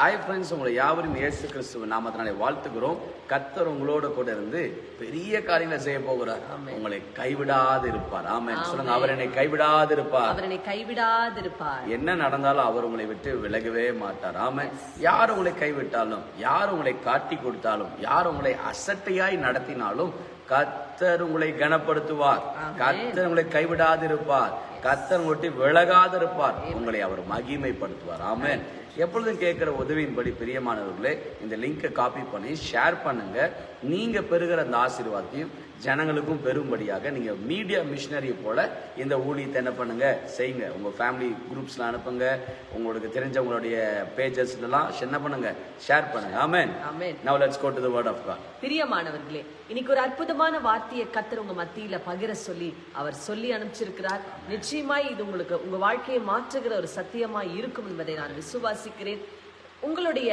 Hi friends உங்களை யாவரும் இயேசு கிறிஸ்துவ நாமத்தினாலே வாழ்த்துக்கிறோம் கர்த்தர் உங்களோட கூட இருந்து பெரிய காரியங்களை செய்ய போகிறார். உங்களை கைவிடாது இருப்பார் ஆமென். சொல்லுங்க அவர் என்னை கைவிடாது இருப்பார் அவர் என்னை கைவிடாதிருப்பார். என்ன நடந்தாலும் அவர் உங்களை விட்டு விலகவே மாட்டார். ஆமென். யார் உங்களை கைவிட்டாலும் யார் உங்களை காட்டி கொடுத்தாலும் யார் உங்களை அசட்டையாய் நடத்தினாலும் கர்த்தர் உங்களை கனப்படுத்துவார். கர்த்தர் உங்களை கைவிடாதிருப்பார். கர்த்தர் உங்களை விட்டு விலகாதிருப்பார். உங்களை அவர் மகிமைப்படுத்துவார். ஆமென். எப்பொழுதும் கேட்கிற உதவியின்படி பிரியமானவர்களே இந்த லிங்கை காப்பி பண்ணி ஷேர் பண்ணுங்க. நீங்க பெறுகிற அந்த ஆசீர்வாதத்தையும் ஜனங்களுக்கும் பெரும்படியாக நீங்க மீடியா மிஷினரி போல இந்த ஊழியத்தை என்ன பண்ணுங்க? செய்யுங்க. உங்க ஃபேமிலி குரூப்ஸ்ல அனுப்புங்க. உங்களுக்கு தெரிஞ்சவங்களுடைய பேஜஸ் எல்லாம் என்ன பண்ணுங்க? ஷேர் பண்ணுங்க. Amen. Amen. Now let's go to the word of God பிரியமானவர்களே இன்னைக்கு ஒரு அற்புதமான வார்த்தையை கத்தர் உங்க மத்தியில பகிர சொல்லி அவர் சொல்லி அனுப்பிச்சிருக்கிறார். நிச்சயமாய் இது உங்களுக்கு உங்க வாழ்க்கையை மாற்றுகிற ஒரு சத்தியமாய் இருக்கும் என்பதை நான் விசுவாசிக்கிறேன். உங்களுடைய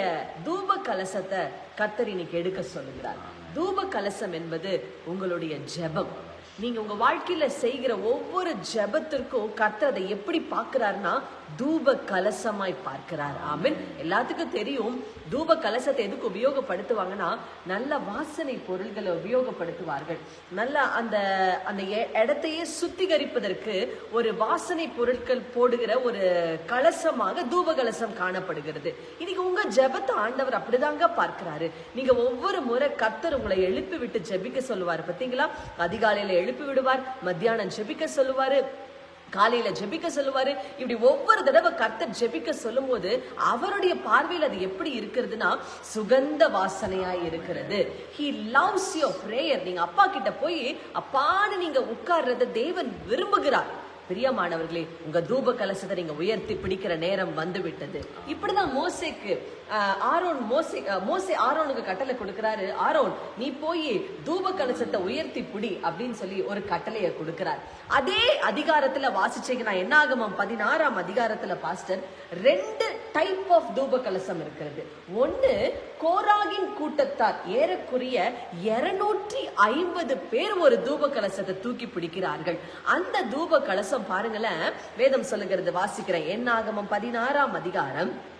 தூப கலசத்தை கத்தர் இன்னைக்கு எடுக்க சொல்லுகிறார். தூப கலசம் என்பது உங்களுடைய ஜெபம். நீங்க உங்க வாழ்க்கையில செய்கிற ஒவ்வொரு ஜெபத்திற்கும் கர்த்தர் அதை எப்படி பாக்குறாருன்னா தூப கலசமாய் பார்க்கிறார். ஆமீன். எல்லாத்துக்கும் தெரியும் தூப கலசத்தை எதுக்கு உபயோகப்படுத்துவாங்கன்னா நல்ல வாசனை பொருள்களை உபயோகப்படுத்துவார்கள். நல்ல அந்த அந்த இடத்தையே சுத்திகரிப்பதற்கு ஒரு வாசனை பொருட்கள் போடுகிற ஒரு கலசமாக தூப கலசம் காணப்படுகிறது. இன்னைக்கு உங்க ஜபத்தை ஆண்டவர் அப்படிதாங்க பார்க்கிறாரு. நீங்க ஒவ்வொரு முறை கர்த்தர் உங்களை எழுப்பி விட்டு ஜெபிக்க சொல்லுவார். பார்த்தீங்களா? அதிகாலையில எழுப்பி விடுவார் மத்தியானம் ஜெபிக்க சொல்லுவாரு. காலையில ஜெபிக்க சொல்லுவாரு. இப்படி ஒவ்வொரு தடவை கர்த்தர் ஜெபிக்க சொல்லும்போது அவருடைய பார்வையில் அது எப்படி இருக்கிறதுனா சுகந்த வாசனையா இருக்கிறது. ஹி லவ்ஸ் யோர் பிரேயர் நீங்க அப்பா கிட்ட போய் அப்பான்னு நீங்க உட்கார்றத தேவன் விரும்புகிறார். பிரியமானவர்களே உங்க தூப கலசத்தை நீங்க உயர்த்தி பிடிக்கிற நேரம் வந்து விட்டது இப்படிதான் மோசேக்கு ஆரோன் மோசே மோசே ஆரோனுக்கு கட்டளை கொடுக்கிறாரு. ஆரோன் நீ போய் தூப கலசத்தை உயர்த்தி பிடி அப்படின்னு சொல்லி ஒரு கட்டளையை கொடுக்கிறார். அதே அதிகாரத்துல வாசிச்சீங்கன்னா என்ன ஆகுமாம் பதினாறாம் அதிகாரத்துல பாஸ்டர் ரெண்டு டைப் ஆஃப் தூப கலசம் இருக்கிறது. ஒன்னு கோராகின் கூட்டத்தார் ஏறக்குறைய இருநூற்றி ஐம்பது பேர் ஒரு தூப கலசத்தை தூக்கி பிடிக்கிறார்கள். அந்த தூப கலசம் பாருங்களேன். வேதம் சொல்லுகிறது வாசிக்கிறேன். என்னாகமம் பதினாறாம் அதிகாரம்.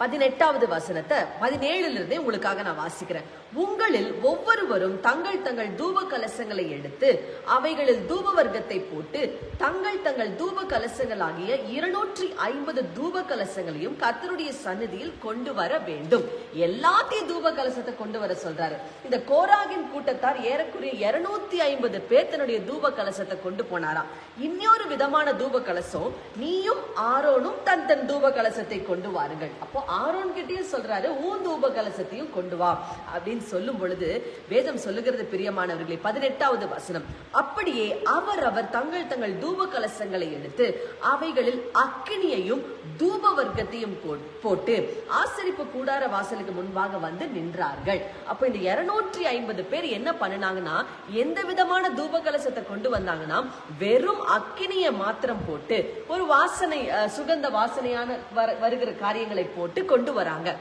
பதினெட்டாவது வசனத்தை பதினேழுல இருந்தே உங்களுக்காக நான் வாசிக்கிறேன். உங்களில் ஒவ்வொருவரும் தங்கள் தங்கள் தூப கலசங்களை எடுத்து அவைகளில் தூப வர்க்கத்தை போட்டு தங்கள் தங்கள் தூப கலசங்களாகிய இருநூற்றி ஐம்பது தூப கலசங்களையும் கத்தருடைய சன்னதியில் கொண்டு வர வேண்டும். எல்லாத்தையும் தூப கலசத்தை கொண்டு வர சொல்றாரு. இந்த கோராகின் கூட்டத்தார் ஏறக்குறைய இருநூத்தி ஐம்பது பேர் தன்னுடைய தூப கலசத்தை கொண்டு போனாராம் இன்னொரு விதமான தூப கலசம் நீயும் ஆரோனும் தன் தன் தூப கலசத்தை கொண்டு வாருங்கள். அப்போ ஆரோன் கிட்டேயும் சொல்றாரு ஊந்து உபகலசத்தையும் கொண்டு வா. அப்படின்னு சொல்லும் பொழுது வேதம் சொல்லுகிறது பிரியமானவர்களே பதினெட்டாவது வசனம். அப்படியே அவர் அவர் தங்கள் தங்கள் தூப கலசங்களை எடுத்து அவைகளில் அக்கினியையும் தூப வர்க்கத்தையும் போட்டு ஆசரிப்பு கூடார வாசலுக்கு முன்பாக வந்து நின்றார்கள். அப்ப இந்த இருநூற்றி ஐம்பது பேர் என்ன பண்ணினாங்கன்னா எந்த விதமான தூப கலசத்தை கொண்டு வந்தாங்கன்னா வெறும் அக்கினியை மாத்திரம் போட்டு ஒரு வாசனை சுகந்த வாசனையான வருகிற காரியங்களை போட்டு கொண்டு வராங்க.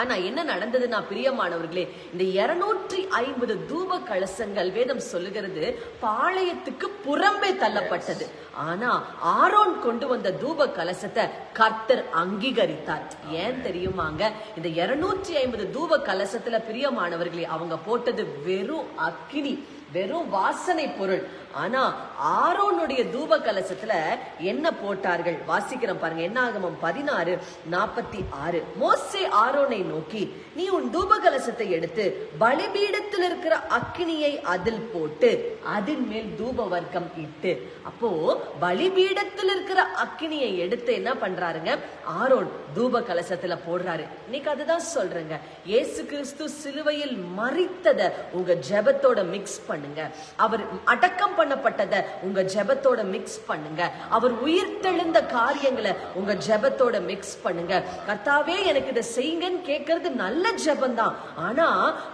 ஆனா என்ன நடந்ததுன்னா பிரியமானவர்களே இந்த இருநூற்றி ஐம்பது தூப கலசங்கள் வேதம் சொல்லுகிறது பாளையத்துக்கு புறம்பே தள்ளப்பட்டது. ஆனா ஆரோன் கொண்டு வந்த தூப கலசத்தை கர்த்தர் அங்கீகரித்தார். ஏன் தெரியுமாங்க? இந்த இருநூற்றி ஐம்பது தூப கலசத்துல பிரியமானவர்களே அவங்க போட்டது வெறும் அக்கினி வெறும் வாசனை பொருள். ஆனா ஆரோனுடைய தூப கலசத்துல என்ன போட்டார்கள்? வாசிக்கிறோம் பாருங்க. என்ன ஆகமம் பதினாறு நாற்பத்தி ஆறு மோசே ஆரோனை நோக்கி நீ உன் தூப கலசத்தை எடுத்து பலிபீடத்தில் இருக்கிற அக்கினியை அதில் போட்டு அதன் மேல் தூப வர்க்கம் இட்டு. அப்போ பலிபீடத்தில் இருக்கிற அக்கினியை எடுத்து என்ன பண்றாருங்க? ஆரோன் தூப கலசத்துல போடுறாரு. இன்னைக்கு அதுதான் சொல்றேங்க. இயேசு கிறிஸ்து சிலுவையில் மறித்தத உங்க ஜெபத்தோட மிக்ஸ் பண்ணுங்க. அவர் அடக்கம் பண்ணப்பட்டதை உங்க ஜெபத்தோட மிக்ஸ் பண்ணுங்க. அவர் உயிர்த்தெழுந்த காரியங்களை உங்க ஜெபத்தோட மிக்ஸ் பண்ணுங்க. கர்த்தாவே எனக்கு இதை செய்யுங்கன்னு கேட்கறது நல்ல ஜெபம் தான் ஆனா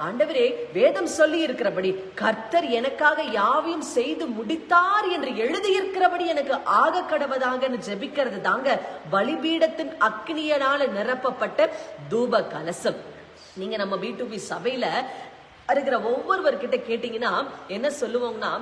ஆண்டவரே வேதம் சொல்லி இருக்கிறபடி கர்த்தர் எனக்காக யாவையும் செய்து முடித்தார் என்று எழுதியிருக்கிறபடி எனக்கு ஆக கடவதாகன்னு ஜெபிக்கிறது தாங்க பலிபீடத்தின் அக்னியனால நிரப்பப்பட்ட தூப கலசம் நீங்க நம்ம பி டு பி சபையில இருக்கிற ஒவ்வொருவர்கிட்ட கேட்டீங்கன்னா என்ன சொல்லுவோம்னா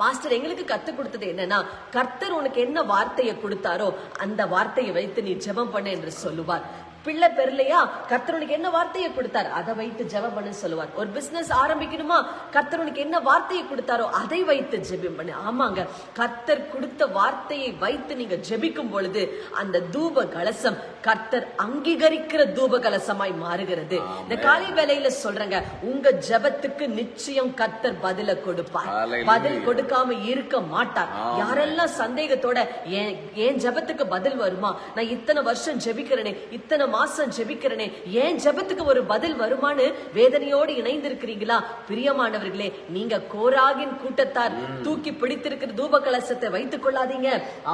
பாஸ்டர் எங்களுக்கு கத்து கொடுத்தது என்னன்னா கர்த்தர் உனக்கு என்ன வார்த்தையை கொடுத்தாரோ அந்த வார்த்தையை வைத்து நீ ஜெபம் பண்ண என்று சொல்லுவார். பிள்ளை பெறலையா கர்த்தர் உனக்கு என்ன வார்த்தையை கொடுத்தார்? அதை வைத்து ஜெபம் பண்ணு சொல்லுவார். ஒரு பிசினஸ் ஆரம்பிக்கணுமா? கர்த்தர் உனக்கு என்ன வார்த்தையை கொடுத்தாரோ அதை வைத்து ஜெபம் பண்ணு ஆமாங்க. கர்த்தர் கொடுத்த வார்த்தையை வைத்து நீங்க ஜெபிக்கும் பொழுது அந்த தூப கலசம் கர்த்தர் அங்கீகரிக்கிற தூப கலசமாய் மாறுகிறது. இந்த காலை வேளையில சொல்றேங்க. உங்க ஜெபத்துக்கு நிச்சயம் கர்த்தர் பதில கொடுப்பார். பதில் கொடுக்காம இருக்க மாட்டார். யாரெல்லாம் சந்தேகத்தோட ஏன் ஏன் ஜெபத்துக்கு பதில் வருமா? நான் இத்தனை வருஷம் ஜெபிக்கிறேனே இத்தனை மாசம் ஜெபிக்கிறேனே. ஏன் ஜெபத்துக்கு ஒரு பதில் வருமான்னு வேதனையோடு இணைந்திருக்கிறீங்களா? பிரியமானவர்களே நீங்க கோராகின் கூட்டத்தார். தூக்கி பிடித்திருக்கிற தூப கலசத்தை வைத்துக் கொள்ளாதீங்க.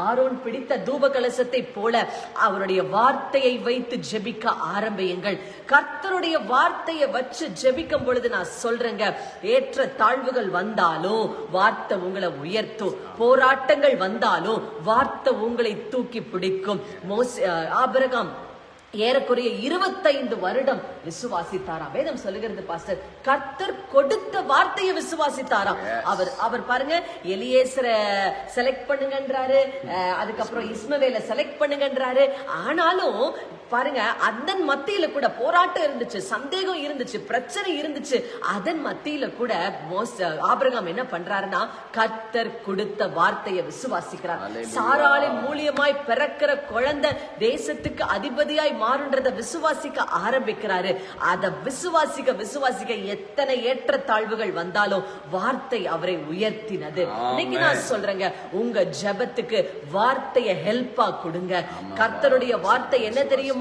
ஆரோன் பிடித்த தூப கலசத்தை போல அவருடைய வார்த்தையை வைத்து ஜெபிக்க ஆரம்பியுங்கள். கர்த்தருடைய வார்த்தையை வச்சு ஜெபிக்கும் பொழுது நான் சொல்றேங்க ஏற்ற தாழ்வுகள் வந்தாலும் வார்த்தை உங்களை உயர்த்தும். போராட்டங்கள் வந்தாலும் வார்த்தை உங்களை தூக்கி பிடிக்கும். மோசே ஆபிரகாம் ஏறக்குறைய இருபத்தைந்து வருடம் விசுவாசித்தாராம். வேதம் சொல்லுகிறது பாஸ்டர் கர்த்தர் கொடுத்த வார்த்தையை விசுவாசித்தாராம். அவர் அவர் பாருங்க எலியேசரை செலக்ட் பண்ணுங்கன்றாரு. அதுக்கப்புறம் இஸ்மவேல செலக்ட் பண்ணுங்கன்றாரு. ஆனாலும் பாருங்க அதன் மத்தியில கூட போராட்டம் இருந்துச்சு சந்தேகம் இருந்துச்சு பிரச்சனை இருந்துச்சு. அதன் மத்தியில கூட ஆபிரகாம் என்ன பண்றாருன்னா கர்த்தர் கொடுத்த வார்த்தையை விசுவாசிக்கிறார். சாராளின் மூலியமாய் பிறக்கிற குழந்தை தேசத்துக்கு அதிபதியாய் மாறுன்றத விசுவாசிக்க ஆரம்பிக்கிறாரு. அத விசுவாசிக்க விசுவாசிக்க எத்தனை ஏற்ற தாழ்வுகள் வந்தாலும் வார்த்தை அவரை உயர்த்தினது. இன்னைக்கு நான் சொல்றேங்க உங்க ஜெபத்துக்கு வார்த்தைய ஹெல்ப்பா கொடுங்க. கர்த்தருடைய வார்த்தை என்ன தெரியுமாங்க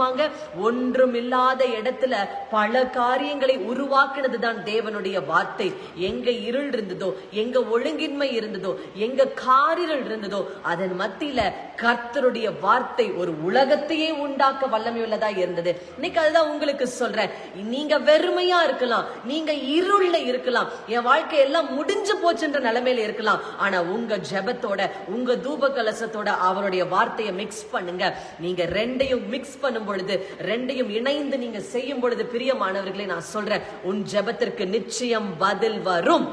ஒன்றும் இல்லாத இடத்துல பல காரியங்களை உருவாக்குனது தான் தேவனுடைய வார்த்தை. எங்க இருள் இருந்ததோ எங்க ஒழுங்கின்மை இருந்ததோ எங்க காரிரல் இருந்ததோ அதன் மத்தியில கர்த்தருடைய வார்த்தை ஒரு உலகத்தையே உண்டாக்க வல்லமை உள்ளதா இருந்தது. இன்னைக்கு அதுதான் உங்களுக்கு சொல்றேன். நீங்க வெறுமையா இருக்கலாம் நீங்க இருள்ல இருக்கலாம் என் வாழ்க்கை எல்லாம் முடிஞ்சு போச்சுன்ற நிலைமையில இருக்கலாம். ஆனா உங்க ஜெபத்தோட உங்க தூப கலசத்தோட அவருடைய வார்த்தையை மிக்ஸ் பண்ணுங்க. நீங்க ரெண்டையும் மிக்ஸ் பண்ணும் பொழுது ரெண்டையும் இணைந்து நீங்க செய்யும் பொழுது பிரியமானவர்களே நான் சொல்றேன் உன் ஜெபத்திற்கு நிச்சயம் பதில் வரும்.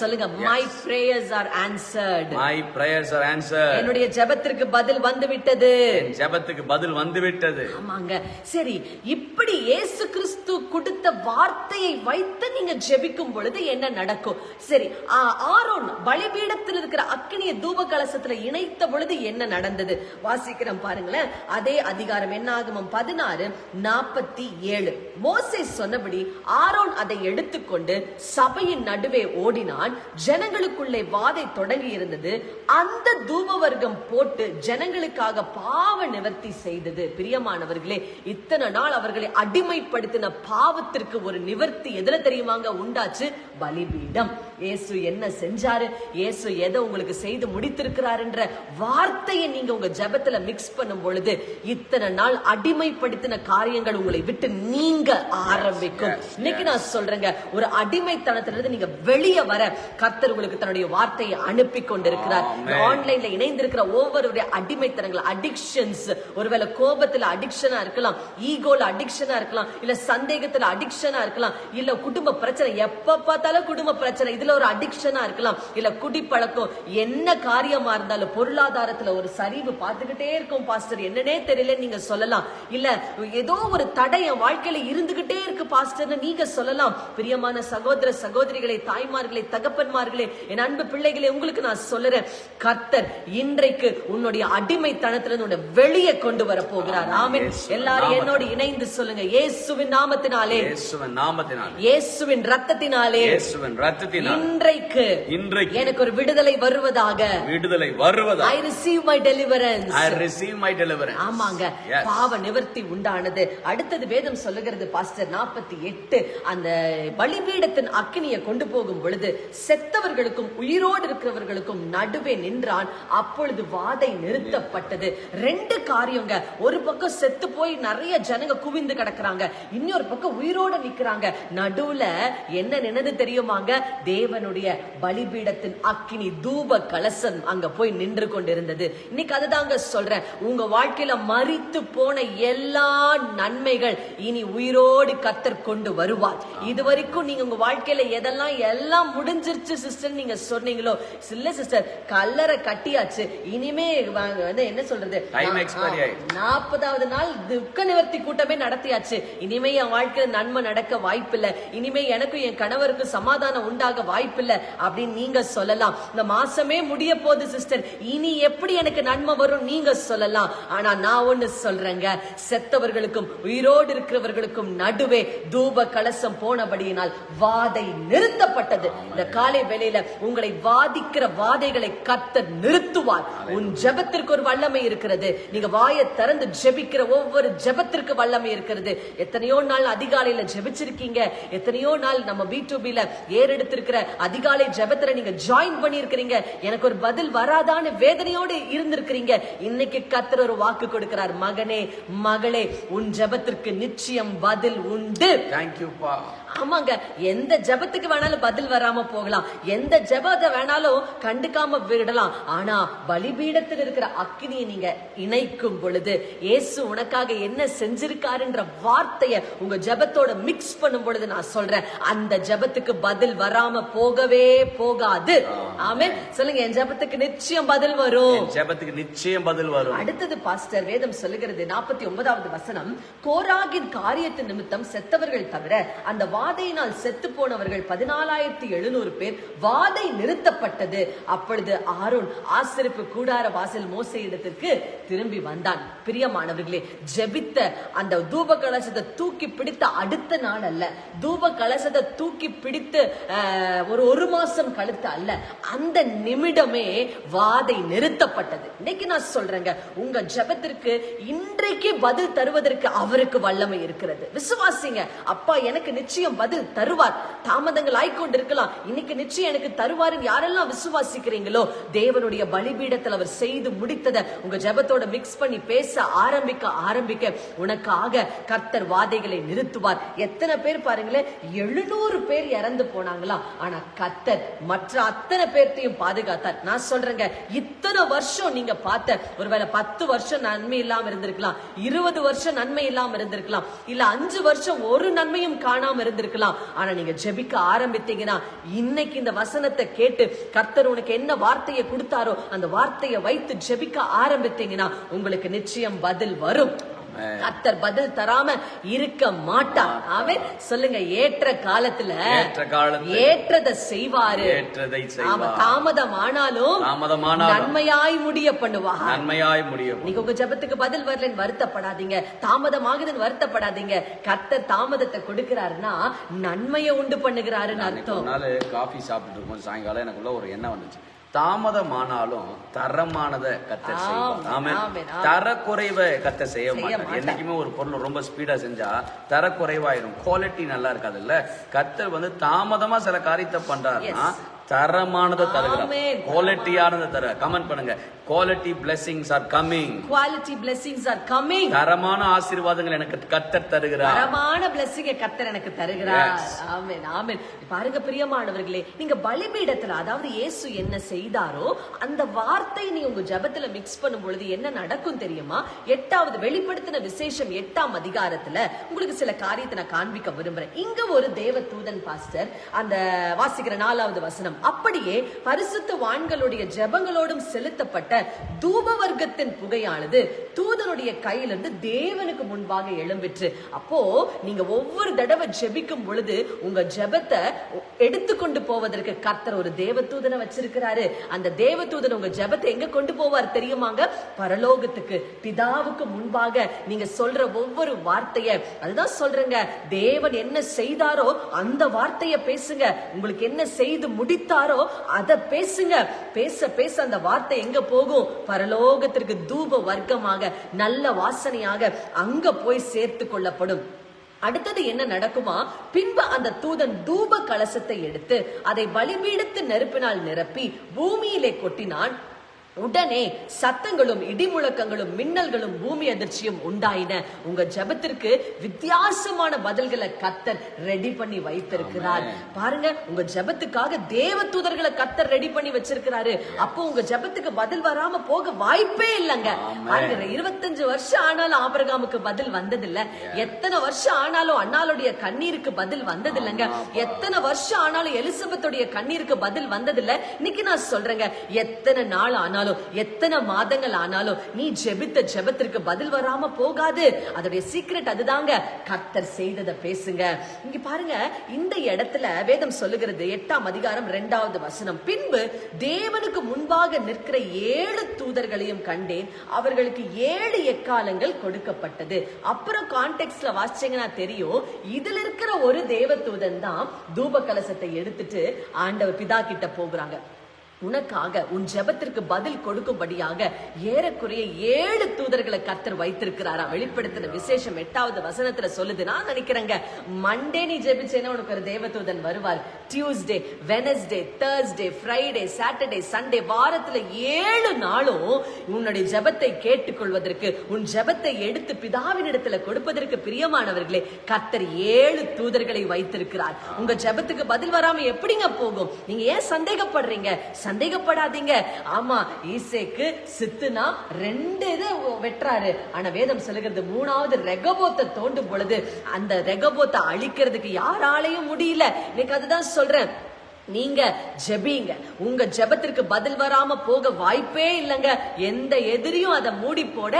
சொல்லுங்க my prayers are answered. My prayers are answered. என்னுடைய ஜெபத்திற்கு பதில் வந்து விட்டது ஜெபத்துக்கு பதில் வந்து விட்டது ஆமாங்க. சரி இப்படி இயேசு கிறிஸ்து கொடுத்த வார்த்தையை வைத்து நீங்க ஜெபிக்கும் பொழுது என்ன நடக்கும்? சரி ஆரோன் பலிபீடத்தில் இருக்கிற அக்கினிய தூப கலசத்துல இணைத்த பொழுது என்ன நடந்தது? வாசிக்கிறோம் பாருங்களேன். அதே அதிகாரம் என்னாகமம்? பதினாறு நாற்பத்தி ஏழு. மோசே சொன்னபடி ஆரோன் அதை எடுத்துக்கொண்டு சபையின் நடுவே ஓடினான். ஜனங்களுக்குள்ளே வாதை தொடங்கி இருந்தது அந்த தூப வர்க்கம் போட்டு ஜனங்களுக்காக பாவ நிவர்த்தி செய்தது. பிரியமானவர்களே இத்தனை நாள் அவர்களை அடிமைப்படுத்தின பாவத்திற்கு ஒரு நிவர்த்தி எதுல தெரியுமாங்க? உண்டாச்சு பலிபீடம். இயேசு என்ன செஞ்சாரு? இயேசு எதை உங்களுக்கு செய்து முடித்திருக்கிறாருன்ற வார்த்தையை நீங்க உங்க ஜெபத்துல மிக்ஸ் பண்ணும் பொழுது இத்தனை நாள் அடிமைப்படுத்தின காரியங்கள் உங்களை விட்டு நீங்க ஆரம்பிக்கும். இன்னைக்கு நான் சொல்றேங்க ஒரு அடிமைத்தனத்திலிருந்து நீங்க வெளியே வர கர்த்தர் உங்களுக்கு தன்னுடைய வார்த்தையை அனுப்பி கொண்டிருக்கிறார். ஆன்லைன்ல இணைந்திருக்கிற ஒவ்வொருடைய அடிமைத்தனங்கள் அடிக்ஷன்ஸ் ஒருவேளை கோபத்துல அடிக்ஷனா இருக்கலாம் ஈகோல அடிக்ஷனா இருக்கலாம் இல்ல சந்தேகத்துல அடிக்ஷனா இருக்கலாம் இல்ல குடும்ப பிரச்சனை எப்ப பார்த்தாலும் குடும்ப பிரச்சனை இதுல ஒரு அடிக்ஷனா இருக்கலாம். இல்ல குடிப்பழக்கம். என்ன காரியமா இருந்தாலும் பொருளாதாரத்துல ஒரு சரிவு பார்த்துக்கிட்டே இருக்கும் பாஸ்டர். என்னன்னே தெரியல நீங்க சொல்லலாம். இல்ல ஏதோ ஒரு தடை என் வாழ்க்கையில இருந்துகிட்டே இருக்கு பாஸ்டர்னு நீங்க சொல்லலாம். பிரியமான சகோதர சகோதரிகளை தாய்மார்களே தகப்பன்மார்களே என் அன்பு பிள்ளைகளே உங்களுக்கு நான் சொல்லுறேன். கர்த்தர் இன்றைக்கு உன்னுடைய அடிமைத்தனத்திலிருந்து உன்னை வெளியே கொண்டு வர போகிறார். ஆமென். எல்லாரும். என்னோடு இணைந்து சொல்லுங்க. இயேசுவின் நாமத்தினாலே. இயேசுவின் நாமத்தினாலே. இயேசுவின் ரத்தத்தினாலே இயேசுவின் ரத்தத்தினாலே இன்றைக்கு இன்றைக்கு எனக்கு ஒரு விடுதலை வருவதாக. விடுதலை வருவதா I receive my deliverance I receive my deliverance. ஆமாங்க. பாவ நிவர்த்தி உண்டானது. அடுத்தது வேதம் சொல்லுகிறது பாஸ்டர் நாற்பத்தி எட்டு. அந்த பலிபீடத்தின் அக்கினியை கொண்டு போகும் பொழுது செத்தவர்களுக்கும் உயிரோடு இருக்கிறவர்களுக்கும் நடுவே நின்றான். அப்பொழுது வாதை நிறுத்தப்பட்டது. ரெண்டு காரியங்க. ஒரு பக்கம் செத்து போய் நிறைய ஜனங்க குவிந்து கிடக்குறாங்க. இன்னொரு பக்கம் உயிரோட நிக்கிறாங்க. நடுவுல என்ன நினைது தெரியுமாங்க? தேவ தேவனுடைய பலிபீடத்தின் அக்கினி தூப கலசம் அங்க போய் நின்று கொண்டிருந்தது. இன்னைக்கு அதுதாங்க சொல்றேன். உங்க வாழ்க்கையில மரித்து போன எல்லா நன்மைகள் இனி உயிரோடு கத்தர் கொண்டு வருவார். இது வரைக்கும் நீங்க உங்க வாழ்க்கையில எதெல்லாம் எல்லாம் முடிஞ்சிருச்சு சிஸ்டர் நீங்க சொன்னீங்களோ? இல்ல சிஸ்டர் கல்லறை கட்டியாச்சு. இனிமே என்ன சொல்றது. நாற்பதாவது நாள் துக்க நிவர்த்தி கூட்டமே நடத்தியாச்சு. இனிமே என் வாழ்க்கையில நன்மை நடக்க வாய்ப்பில்லை. இனிமே எனக்கும் என் கணவருக்கும் சமாதானம் உண்டாக வாய்ப்பில்லை அப்படின்னு நீங்க சொல்லலாம். இந்த மாசமே முடிய போகுது சிஸ்டர் இனி எப்படி எனக்கு நன்மை வரும் நீங்க சொல்லலாம். ஆனா நான் ஒண்ணு சொல்றேங்க. செத்தவர்களுக்கும் உயிரோடு இருக்கிறவர்களுக்கும் நடுவே தூப கலசம் போனபடியினால் வாதை நிறுத்தப்பட்டது. இந்த காலை வேளையில உங்களை வாதிக்கிற வாதைகளை கத்தர் நிறுத்துவார். உன் ஜெபத்திற்கு ஒரு வல்லமை இருக்கிறது. நீங்க வாயை திறந்து ஜெபிக்கிற ஒவ்வொரு ஜெபத்திற்கு வல்லமை இருக்கிறது. எத்தனையோ நாள் அதிகாலையில ஜெபிச்சிருக்கீங்க. எத்தனையோ நாள் நம்ம பி டு பில ஏறெடுத்திருக்கிற அதிகாலை ஜெபத்துல நீங்க ஜாயின் பண்ணி இருக்கிறீங்க எனக்கு ஒரு பதில் வராதான்னு வேதனையோடு இருந்திருக்கிறீங்க. இன்னைக்கு கத்தர் ஒரு வாக்கு கொடுக்கிறார். மகனே மகளே உன் ஜெபத்திற்கு நிச்சயம் பதில் உண்டு. தேங்க்யூப்பா ஆமாங்க எந்த ஜெபத்துக்கு வேணாலும் பதில் வராம போகலாம். எந்த ஜெபத்தை வேணாலும் கண்டுக்காம விடலாம். ஆனா பலிபீடத்தில் இருக்கிற அக்கினியை நீங்க இணைக்கும் பொழுது இயேசு உனக்காக என்ன செஞ்சிருக்காருன்ற வார்த்தைய உங்க ஜெபத்தோட மிக்ஸ் பண்ணும் பொழுது நான் சொல்றேன். அந்த ஜெபத்துக்கு பதில் வராம போகவே போகாது. ஆமே சொல்லுங்க என் ஜெபத்துக்கு நிச்சயம் பதில் வரும். ஜெபத்துக்கு நிச்சயம் பதில் வரும். அடுத்தது பாஸ்டர் வேதம் சொல்லுகிறது நாற்பத்தி ஒன்பதாவது வசனம். கோராகின் காரியத்தின் நிமித்தம் செத்தவர்கள் தவிர அந்த வாதையினால் செத்து போனவர்கள் பதினாலாயிரத்தி எழுநூறு பேர் வாதை நிறுத்தப்பட்டது. அப்பொழுது ஆரோன் ஆசிரிப்பு கூடார வாசல் மோசே இடத்திற்கு திரும்பி வந்தான். பிரியமானவர்களே ஜெபித்த அந்த தூப கலசத்தை தூக்கி பிடித்த அடுத்த நாள் அல்ல. தூப கலசத்தை தூக்கி பிடித்து ஒரு ஒரு மாசம் கழுத்து அல்ல. அந்த நிமிடமே வாதை நிறுத்தப்பட்டது. இன்னைக்கு நான் சொல்றேங்க உங்க ஜெபத்திற்கு இன்றைக்கு பதில் தருவதற்கு அவருக்கு வல்லமை இருக்கிறது. விசுவாசிங்க அப்பா எனக்கு நிச்சயம் பதில் தருவார். தாமதங்கள் ஆய்கொண்டு இருக்கலாம் இன்னைக்கு நிச்சயம் எனக்கு தருவாருன்னு யாரெல்லாம் விசுவாசிக்கிறீங்களோ தேவனுடைய பலிபீடத்தில் அவர் செய்து முடித்ததை உங்க ஜெபத்தோட மிக்ஸ் பண்ணி பேச ஆரம்பிக்க ஆரம்பிக்க உனக்காக கர்த்தர் வாதைகளை நிறுத்துவார். எத்தனை பேர் பாருங்களேன் எழுநூறு பேர் இறந்து போனாங்களா? ஆனா கர்த்தர் மற்ற அத்தனை பேர்த்தையும் பாதுகாத்தார். நான் சொல்றேங்க இத்தனை வருஷம் நீங்க பார்த்த ஒருவேளை பத்து வருஷம் நன்மை இல்லாம இருந்திருக்கலாம் இருபது வருஷம் நன்மை இல்லாம இருந்திருக்கலாம் இல்ல அஞ்சு வருஷம் ஒரு நன்மையும் காணாம இருந்திருக்கலாம் ஆனா நீங்க ஜெபிக்க ஆரம்பித்தீங்கன்னா இன்னைக்கு இந்த வசனத்தை கேட்டு கர்த்தர் உனக்கு என்ன வார்த்தையை கொடுத்தாரோ அந்த வார்த்தையை வைத்து ஜெபிக்க ஆரம்பித்தீங்கன்னா உங்களுக்கு நிச்சயம் பதில் வரும். கர்த்தர் பதில் தராம இருக்க மாட்டார். அவன் சொல்லுங்க ஏற்ற காலத்துல ஏற்ற காலத்தில் ஏற்றதை செய்வாரு. ஏற்றதை செய்வார். தாமதம் ஆனாலும் தாமதமானாலும் நன்மையாய் முடிய பண்ணுவார். நன்மையாய் முடியும் நீங்க உங்க ஜெபத்துக்கு பதில் வரலன்னு வருத்தப்படாதீங்க. தாமதமாகுதுன்னு வருத்தப்படாதீங்க. கர்த்தர் தாமதத்தை கொடுக்கிறாருன்னா நன்மையை உண்டு பண்ணுகிறாருன்னு அர்த்தம். காஃபி சாப்பிட்டு இருக்கும்போது சாயங்காலம் எனக்குள்ள ஒரு எண்ணம் வந்துச்சு. தாமதமானாலும் தரமானதை கத்த செய்வார். தரக்குறைவை கத்த செய்ய மாட்டார். என்னைக்குமே ஒரு பொருள் ரொம்ப ஸ்பீடா செஞ்சா தரக்குறைவாயிரும். குவாலிட்டி நல்லா இருக்காது இல்ல கத்தர் வந்து தாமதமா சில காரியத்தை பண்றாருன்னா தரமானதை தருகிறார். குவாலிட்டியானதை தர கமெண்ட் பண்ணுங்க. Quality blessings are coming quality blessings are coming தரமான ஆசீர்வாதங்கள் எனக்கு கத்தர் தருகிறார். தரமான blessing கர்த்தர் எனக்கு தருகிறார். ஆமென் ஆமென். பாருங்க பிரியமானவர்களே நீங்க பலிபீடத்துல அதாவது இயேசு என்ன செய்தாரோ அந்த வார்த்தை நீ உங்க ஜெபத்துல மிக்ஸ் பண்ணும் பொழுது என்ன நடக்கும் தெரியுமா? எட்டாவது வெளிப்படுத்தின விசேஷம் எட்டாம் அதிகாரத்துல உங்களுக்கு சில காரியத்தை நான் காண்பிக்க விரும்புறேன். இங்க ஒரு தேவ தூதன் பாஸ்டர் அந்த வாசிக்கிற நாலாவது வசனம். அப்படியே பரிசுத்த வான்களுடைய ஜெபங்களோடும் செலுத்தப்பட்ட தூப வர்க்கத்தின் புகையானது தூதனுடைய கையிலிருந்து தேவனுக்கு முன்பாக எழும்பிற்று. அப்போ நீங்க ஒவ்வொரு தடவை ஜெபிக்கும் பொழுது உங்க ஜெபத்தை எடுத்துக்கொண்டு போவதற்கு கர்த்தர் ஒரு தேவதூதனை வச்சிருக்கிறாரு. அந்த தேவதூதன் உங்க ஜெபத்தை எங்க கொண்டு போவார் தெரியுமாங்க? பரலோகத்துக்கு பிதாவுக்கு முன்பாக நீங்க சொல்ற ஒவ்வொரு வார்த்தைய. அதுதான் சொல்றேங்க தேவன் என்ன செய்தாரோ அந்த வார்த்தைய பேசுங்க. உங்களுக்கு என்ன செய்து முடித்து முடித்தாரோ அதை பேசுங்க. பேச பேச அந்த வார்த்தை எங்க போகும்? பரலோகத்திற்கு தூப வர்க்கமாக நல்ல வாசனையாக அங்க போய் சேர்த்து கொள்ளப்படும். அடுத்தது என்ன நடக்குமா? பின்பு அந்த தூதன் தூப கலசத்தை எடுத்து அதை பலிபீடத்து நெருப்பினால் நிரப்பி பூமியிலே கொட்டினான். உடனே சத்தங்களும் இடிமுழக்கங்களும் மின்னல்களும் பூமி அதிர்ச்சியும் உண்டாயின. உங்க ஜெபத்திற்கு வித்தியாசமான பதில்களை கத்தர் ரெடி பண்ணி வைத்திருக்கிறார். பாருங்க உங்க ஜெபத்துக்காக தேவ தூதர்களை கத்தர் ரெடி பண்ணி வச்சிருக்கிறாரு. அப்போ உங்க ஜெபத்துக்கு பதில் வராம போக வாய்ப்பே இல்லைங்க. பாருங்க இருபத்தஞ்சு வருஷம் ஆனாலும் ஆபரகாமுக்கு பதில் வந்ததில்ல. எத்தனை வருஷம் ஆனாலும் அண்ணாளுடைய கண்ணீருக்கு பதில் வந்ததில்லைங்க. எத்தனை வருஷம் ஆனாலும் எலிசபெத்துடைய கண்ணீருக்கு பதில் வந்ததில்ல. இன்னைக்கு நான் சொல்றேங்க எத்தனை நாள் ஆனாலும் எத்தனை மாதங்கள் ஆனாலும் நீ ஜெபித்த ஜெபத்திற்கு பதில் வராம போகாது. அதோடைய சீக்ரெட் அதுதாங்க. கர்த்தர் செய்ததை பேசுங்க. இங்க பாருங்க இந்த இடத்துல வேதம் சொல்லுகிறது எட்டாம் அதிகாரம் இரண்டாவது வசனம். பின்பு தேவனுக்கு முன்பாக நிற்கிற ஏழு தூதர்களையும் கண்டேன். அவர்களுக்கு ஏழு எக்காலங்கள் கொடுக்கப்பட்டது. அப்புறம் கான்டெக்ட்ல வாசிச்சீங்கன்னா தெரியும். இதுல இருக்கிற ஒரு தேவ தூதன் தான் தூப கலசத்தை எடுத்துட்டு ஆண்டவர் பிதா கிட்ட போகிறாங்க. உனக்காக உன் ஜெபத்திற்கு பதில் கொடுக்கும்படியாக ஏறக்குறைய ஏழு தூதர்களை கர்த்தர் வைத்திருக்கிறாரா? வெளிப்படுத்தின விசேஷம் எட்டாவது வசனத்துல சொல்லுது. நான் நினைக்கிறேங்க மண்டே நீ ஜெபிச்சேன்னா உனக்கு ஒரு தேவதூதன் வருவார். Tuesday Wednesday Thursday Friday Saturday Sunday வாரத்துல ஏழு நாளும் உன்னுடைய ஜெபத்தை கேட்டுக்கொள்வதற்கு உன் ஜெபத்தை எடுத்து பிதாவினிடத்துல கொடுப்பதற்கு பிரியமானவர்களே கர்த்தர் ஏழு தூதர்களை வைத்திருக்கிறார். உங்க ஜெபத்துக்கு பதில் வராம எப்படிங்க போகும்? நீங்க ஏன் சந்தேகப்படுறீங்க? சந்தேகப்படாதீங்க. ஆமா ஈசேக்கு சித்துனா ரெண்டு இது வெட்டுறாரு. ஆனா வேதம் சொல்லுகிறது மூணாவது ரெகபோத்தை தோண்டும் பொழுது அந்த ரெகபோத்தை அழிக்கிறதுக்கு யாராலையும் முடியல. இன்னைக்கு அதுதான் சொல்றேன். நீங்க ஜெபிங்க. உங்க ஜெபத்திற்கு பதில் வராம போக வாய்ப்பே இல்லைங்க. எந்த எதிரியும் அதை மூடி போட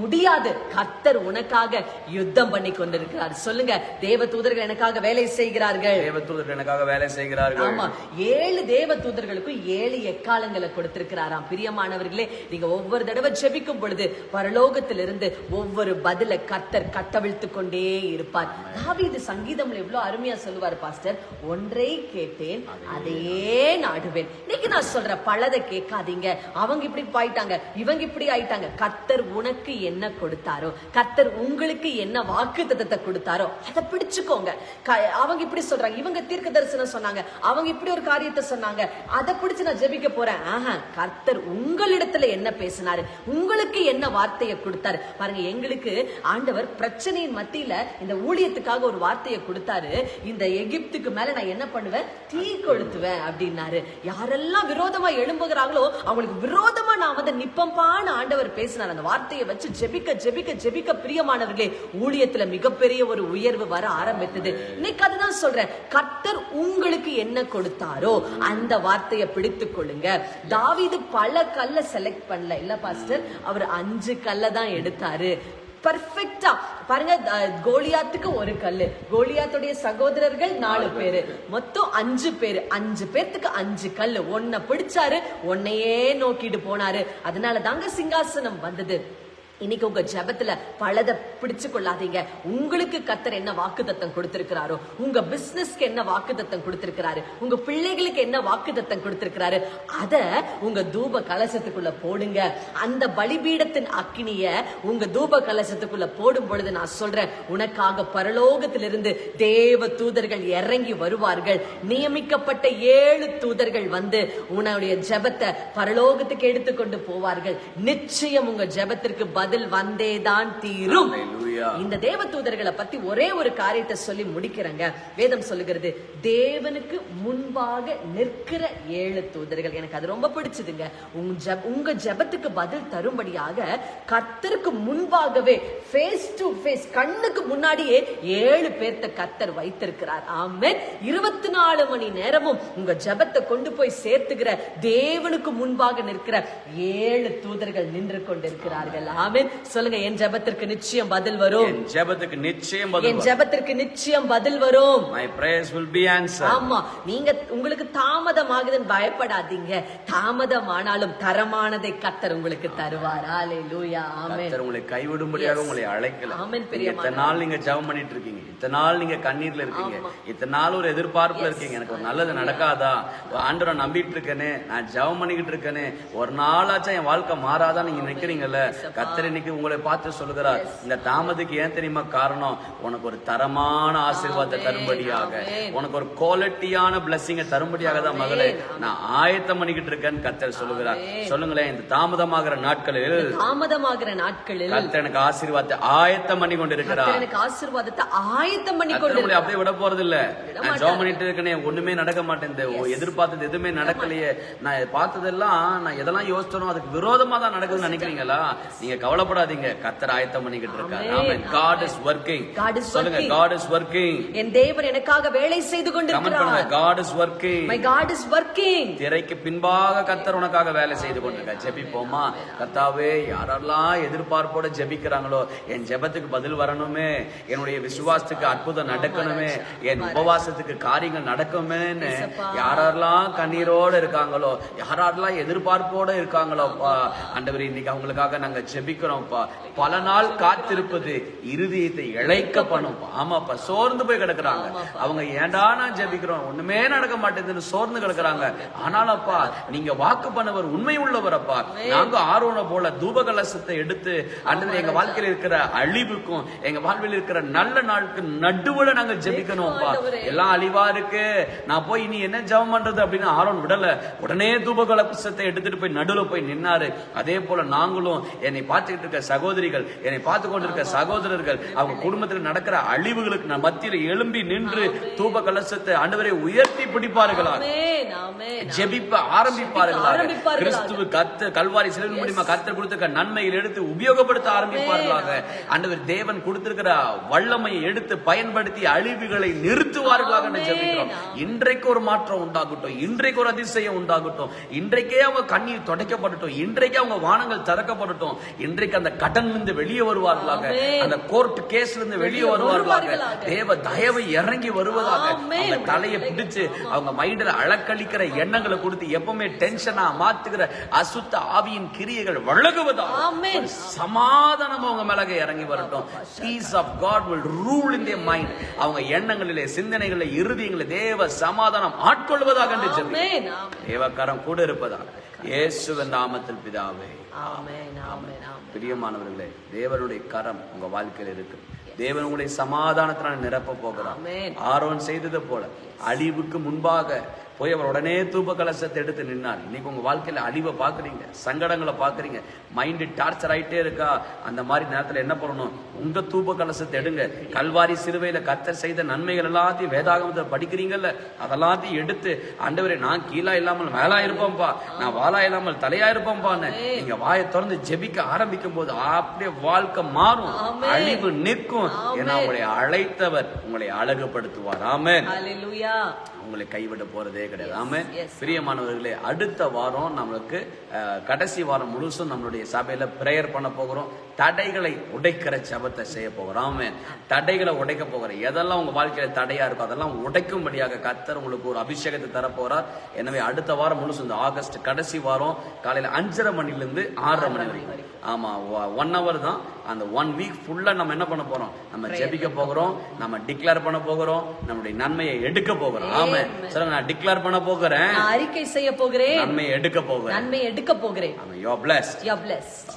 முடியாது. கர்த்தர் உனக்காக யுத்தம் பண்ணி கொண்டிருக்கிறார். சொல்லுங்க தேவ தூதர்கள் எனக்காக வேலை செய்கிறார்கள். தேவதூதர்கள் எனக்காக வேலை செய்கிறார்கள். ஆமா ஏழு தேவ தூதர்களுக்கும் ஏழு எக்காலங்களை கொடுத்திருக்கிறாராம். பிரியமானவர்களே நீங்க ஒவ்வொரு தடவை ஜெபிக்கும் பொழுது பரலோகத்திலிருந்து ஒவ்வொரு பதில கர்த்தர் கட்டவிழ்த்து கொண்டே இருப்பார். தாவீது சங்கீதம்ல எவ்வளவு அருமையா சொல்லுவார் பாஸ்டர். ஒன்றை கேட்டேன் அதே நாடுவேன். இன்னைக்கு நான் சொல்ற பலதை கேட்காதீங்க. அவங்க இப்படி போயிட்டாங்க இவங்க இப்படி ஆயிட்டாங்க. கர்த்தர் உனக்கு என்ன கொடுத்தாரோ கர்த்தர் உங்களுக்கு என்ன வாக்கு தத்தத்தை கொடுத்தாரோ அதை பிடிச்சுக்கோங்க. க- அவங்க இப்படி சொல்றாங்க. இவங்க தீர்க்க தரிசனம் சொன்னாங்க. அவங்க இப்படி ஒரு காரியத்தை சொன்னாங்க. அதை பிடிச்சு நான் ஜெபிக்க போறேன். ஆஹா கர்த்தர் உங்களிடத்துல என்ன பேசினாரு? உங்களுக்கு என்ன வார்த்தையை கொடுத்தாரு? பாருங்க எங்களுக்கு ஆண்டவர் பிரச்சனையின் மத்தியில இந்த ஊழியத்துக்காக ஒரு வார்த்தையை கொடுத்தாரு. இந்த எகிப்துக்கு மேல நான் என்ன பண்ணுவேன்? தீ கொளுத்துவேன் அப்படின்னாரு. யாரெல்லாம் விரோதமா எழும்புகிறாங்களோ அவங்களுக்கு விரோதமா நான் வந்து நிப்பம்பான ஆண்டவர் பேசினார். அந்த வார்த்தையை வச்சு ஜெபிக்க ஜெபிக்க ஜெபிக்க பிரியமானவர்களே ஊழியத்துல மிகப்பெரிய ஒரு உயர்வு வர ஆரம்பித்தது. இன்னைக்கு அதுதான் சொல்றேன். கர்த்தர் உங்களுக்கு என்ன கொடுத்தாரோ அந்த வார்த்தையை பிடித்து கொள்ளுங்க. தாவீது பல கல்ல செலக்ட் பண்ணல. இல்ல பாஸ்டர்? அவர் அஞ்சு கல்ல தான் எடுத்தாரு. பர்ஃபெக்டா பாருங்க கோலியாத்துக்கு ஒரு கல்லு. கோலியாத்துடைய சகோதரர்கள் நாலு பேரு. மொத்தம் அஞ்சு பேரு. அஞ்சு பேர்த்துக்கு அஞ்சு கல்லு. ஒன்ன பிடிச்சாரு ஒன்னையே நோக்கிட்டு போனாரு. அதனால தாங்க சிங்காசனம் வந்தது. இன்னைக்கு உங்க ஜெபத்துல பலதை பிடிச்சு கொள்ளாதீங்க உங்களுக்கு கத்தர் என்ன வாக்குத்தத்தம் கொடுத்திருக்கிறாரோ உங்க பிசினஸ்க்கு என்ன வாக்குத்தத்தம் கொடுத்திருக்கிறாரு உங்க பிள்ளைகளுக்கு என்ன வாக்குத்தத்தம் கொடுத்திருக்கிறாரு அத உங்க தூப கலசத்துக்குள்ள போடுங்க. அந்த பலிபீடத்தின் அக்கினிய உங்க தூப கலசத்துக்குள்ள போடும் பொழுது நான் சொல்றேன் உனக்காக பரலோகத்திலிருந்து தேவ தூதர்கள் இறங்கி வருவார்கள். நியமிக்கப்பட்ட ஏழு தூதர்கள் வந்து உன்னுடைய ஜெபத்தை பரலோகத்துக்கு எடுத்துக்கொண்டு போவார்கள். நிச்சயம் உங்க ஜெபத்திற்கு பதில் பதில் வந்தேதான் தீரும் இந்த தேவ தூதர்களை பத்தி ஒரே ஒரு காரியத்தை சொல்லி முடிக்கிறேங்க. வேதம் சொல்லுகிறது தேவனுக்கு முன்பாக நிற்கிற ஏழு தூதர்கள். எனக்கு அது ரொம்ப பிடிச்சதுங்க. உங்க ஜெப- உங்க ஜெபத்துக்கு பதில் தரும்படியாக கத்தருக்கு முன்பாகவே ஃபேஸ் டு ஃபேஸ் கண்ணுக்கு முன்னாடியே ஏழு பேர்த்த கத்தர் வைத்திருக்கிறார். ஆமே இருபத்தி நாலு மணி நேரமும் உங்க ஜபத்தை கொண்டு போய் சேர்த்துக்கிற தேவனுக்கு முன்பாக நிற்கிற ஏழு தூதர்கள் நின்று கொண்டிருக்கிறார்கள். ஆமே சொல்லுங்க என் ஜபத்திற்கு நிச்சயம் பதில் வரும். என் ஜெபத்துக்கு நிச்சயம் என் பதில் ஜெபத்திற்கு நிச்சயம் பதில் வரும். My prayers will be answered. ஆமா நீங்க உங்களுக்கு தாமதமாகுதுன்னு பயப்படாதீங்க. தாமதமானாலும் தரமானதை கத்தர் உங்களுக்கு தருவார். ஹalleluya ஆமென் கர்த்தர் உங்களை கைவிடும்படியாக உங்களை அழைக்கல. ஆமென் பிரியமான இத்தனை நாள் நீங்க ஜெபம் பண்ணிட்டு இருக்கீங்க. இத்தனை நாள் நீங்க கண்ணீர்ல இருக்கீங்க. இத்தனை நாள் ஒரு எதிர்பார்ப்புல இருக்கீங்க. எனக்கு ஒரு நல்லது நடக்காதா? ஆண்டவரை நம்பிட்டு இருக்கேனே. நான் ஜெபம் பண்ணிக்கிட்டு இருக்கேனே. ஒரு நாளாச்சும் என் வாழ்க்கை மாறாதா நீங்க நினைக்கிறீங்கல்ல? கர்த்தர் இன்னைக்கு உங்களை பார்த்து சொல்லுகிறார். இந்த தாமதுக்கு ஏன் தெரியுமா காரணம்? உனக்கு ஒரு தரமான ஆசீர்வாதத்தை தரும்படியாக. உனக்கு ஒரு குவாலிட்டியான பிளஸ்ஸிங்க தரும்படியாக தான் மகளே. நான் ஆயத்தம் பண்ணிக்கிட்டு இருக்கேன்னு கத்தர் சொல்லுகிறார். சொல்லுங்களேன் இந்த தாமதமாகிற நாட்களில் தாமதமாகிற நாட்களில் கத்தர் எனக்கு ஆசீர்வாதத்தை ஆயத்தம் பண்ணி கொண்டிருக்கிறார். கர்த்தர் எனக்கு ஆசீர்வாதத்தை ஆயத்தம் பண்ணி கொண்டு அப்படியே விட போறது இல்ல நான் ஜோம் பண்ணிட்டு இருக்கனே ஒண்ணுமே நடக்க ஓ, எதிர்பார்த்தது எதுவுமே நடக்கலையே. நான் பார்த்ததெல்லாம் நான் எதெல்லாம் யோசிச்சனோ அதுக்கு விரோதமா தான் நடக்குதுன்னு நினைக்கிறீங்களா? நீங்க கவலைப்படாதீங்க. கத்தர் ஆயத்தம் பண்ணிக்கிட்டு இருக்காரு. God is சொல்லுங்க working. என் தேவன் எனக்காக வேலை செய்து கொண்டிருக்கிறார் காட் இஸ் ஒர்க்கிங் திரைக்கு பின்பாக கத்தர் உனக்காக வேலை செய்து கொண்டிருக்க ஜெபிப்போமா? கர்த்தாவே யாரெல்லாம் எதிர்பார்ப்போட ஜெபிக்கிறாங்களோ என் ஜெபத்துக்கு பதில் வரணுமே. என்னுடைய விசுவாசத்துக்கு அற்புதம் நடக்கணுமே. என் உபவாசத்துக்கு காரியங்கள் நடக்குமேன்னு யாரெல்லாம் கண்ணீரோட இருக்காங்களோ யாரெல்லாம் எதிர்பார்ப்போட இருக்காங்களோப்பா. ஆண்டவர் இன்னைக்கு அவங்களுக்காக நாங்க ஜெபிக்கிறோம்ப்பா. பல நாள் காத்திருப்பது இருதயத்தை இழைக்க பண்ணும் ஆமாப்பா சோர்ந்து போய் கிடக்குறாங்க. அவங்க ஏன்டா நான் ஜெபிக்கிறோம்? ஒண்ணுமே நடக்க மாட்டேங்குதுன்னு சோர்ந்து கிடக்குறாங்க. ஆனாலப்பா நீங்க வாக்கு பண்ணவர் உண்மை உள்ளவரப்பா நாங்க ஆர்வனை போல தூப கலசத்தை எடுத்து அன்று எங்க வாழ்க்கையில இருக்கிற அழிவுக்கும் எங்க வாழ்வில் இருக்கிற நல்ல நாளுக்கு நடுவுல நாங்க ஜெபிக்கணும்ப்பா எல்லாம் அழிவா இருக்கு. நான் போய் இனி என்ன ஜெபம் பண்றது அப்படின்னு ஆரோன் விடல. உடனே தூப கலசத்தை எடுத்துட்டு போய் நடுவுல போய் நின்னாரு. அதே போல நாங்களும் என்னை பார்த்துக்கிட்டு இருக்க சகோதரிகள் என்னை பார்த்து கொண்டிருக்க சகோதரர்கள் அவங்க குடும்பத்தில் நடக்கிற அழிவுகளுக்கு மத்தியில் எழும்பி நின்று தூப கலசத்தை ஆண்டவரை உயர்த்தி பிடிப்பார்களா ஜெபிப்ப ஆரம்பிப்பார்களாக. ஆரம்பிப்பார்களாக. கிறிஸ்துவ கத்து கல்வாரி சிலுவை மூலியமா கத்தர் கொடுத்திருக்க நன்மையில் எடுத்து உபயோகப்படுத்த ஆரம்பிப்பார்களாக. ஆண்டவர் தேவன் கொடுத்திருக்கிற வல்லமையை எடுத்து பயன்படுத்தி அழிவுகளை நிறுத்துவார்களாக ஜெபிக்கிறோம். இன்றைக்கு ஒரு மாற்றம் உண்டாகட்டும். இன்றைக்கு ஒரு அதிசயம் உண்டாகட்டும். இன்றைக்கே அவங்க கண்ணீர் துடைக்கப்படட்டும். இன்றைக்கே அவங்க வானங்கள் திறக்கப்படட்டும். இன்றைக்கு அந்த கடன் இருந்து வெளியே வருவார்களாக. அந்த கோர்ட் கேஸ்ல இருந்து வெளியே வருவார்களாக. தேவ தயவு இறங்கி வருவதாக. அவங்க தலையை பிடிச்சு அவங்க மைண்ட்ல அளக்களிக்கிற எண்ணங்களை கொடுத்து எப்பவுமே டென்ஷனா மாத்துகிற அசுத்த ஆவியின் கிரியைகள். ஒரு சமாதானம் அவங்க மேலக இறங்கி வரட்டும். Peace of God will rule in their mind அவங்க எண்ணங்களிலே சிந்தனைகளிலே இருதயங்களிலே தேவ சமாதானம் ஆட்கொள்வதாக தேவக்கரம் கூட இருப்பதாக இயேசுவின் நாமத்தில் பிதாவே. பிரியமானவர்களே தேவனுடைய கரம் உங்க வாழ்க்கையில் இருக்கு. தேவன் உங்களை சமாதானத்தினால் நிரப்ப போகிறார். ஆரோன் செய்தது போல அழிவுக்கு முன்பாக போய் அவர் உடனே தூப கலசத்தை எடுத்து நின்னார். இன்னைக்கு உங்க வாழ்க்கையில அழிவை பாக்குறீங்க சங்கடங்களை பாக்குறீங்க மைண்டு டார்ச்சர் ஆயிட்டே இருக்கா? அந்த மாதிரி நேரத்துல என்ன பண்ணணும்? உங்க தூப கலசத்தை எடுங்க. கல்வாரி சிலுவையில கத்தர் செய்த நன்மைகள் எல்லாத்தையும் வேதாகமத்தை படிக்கிறீங்கல்ல அதெல்லாத்தையும் எடுத்து ஆண்டவரே நான் கீழா இல்லாமல் மேலா இருப்பேன்ப்பா. நான் வாளா இல்லாமல் தலையா இருப்பேன்ப்பான்னு. நீங்க வாயை திறந்து ஜெபிக்க ஆரம்பிக்கும் போது அப்படியே வாழ்க்கை மாறும். அழிவு நிற்கும். ஏன்னா உங்களை அழைத்தவர் உங்களை அழகுபடுத்துவார். ஹalleluya. உங்களை கைவிட போறதே கிடையாது. Yes. பிரியமானவர்களே அடுத்த வாரம் நம்மளுக்கு கடைசி வாரம் முழுசும் நம்மளுடைய சபையில பிரேயர் பண்ண போகிறோம். தடைகளை உடைக்கிற ஜெபத்தை செய்ய போகிறோம். தடைகளை உடைக்க போகிறோம். எதெல்லாம் உங்க வாழ்க்கையில தடையா இருக்கோ அதெல்லாம் உடைக்கும்படியாக கத்தர் உங்களுக்கு ஒரு அபிஷேகத்தை தர போறார் எனவே அடுத்த வாரம் முழுசும் இந்த ஆகஸ்ட் கடைசி வாரம் காலையில அஞ்சரை மணில இருந்து ஆறரை மணி வரைக்கும். ஆமா ஒன் ஹவர் தான். அந்த ஒன் வீக் ஃபுல்லா நம்ம என்ன பண்ண போறோம்? நம்ம ஜெபிக்க போகிறோம் நம்ம டிக்ளேர் பண்ண போகிறோம் நம்முடைய நன்மையை எடுக்க போகிறோம். ஆமா சொல்லுங்க நான் டிக்ளேர் பண்ண போகிறேன். அறிக்கை செய்ய போகிறேன். நன்மையை எடுக்க போகிறேன். நன்மை எடுக்க போகிறேன். ஆமா யோ பிளஸ்ட் யூ blessed.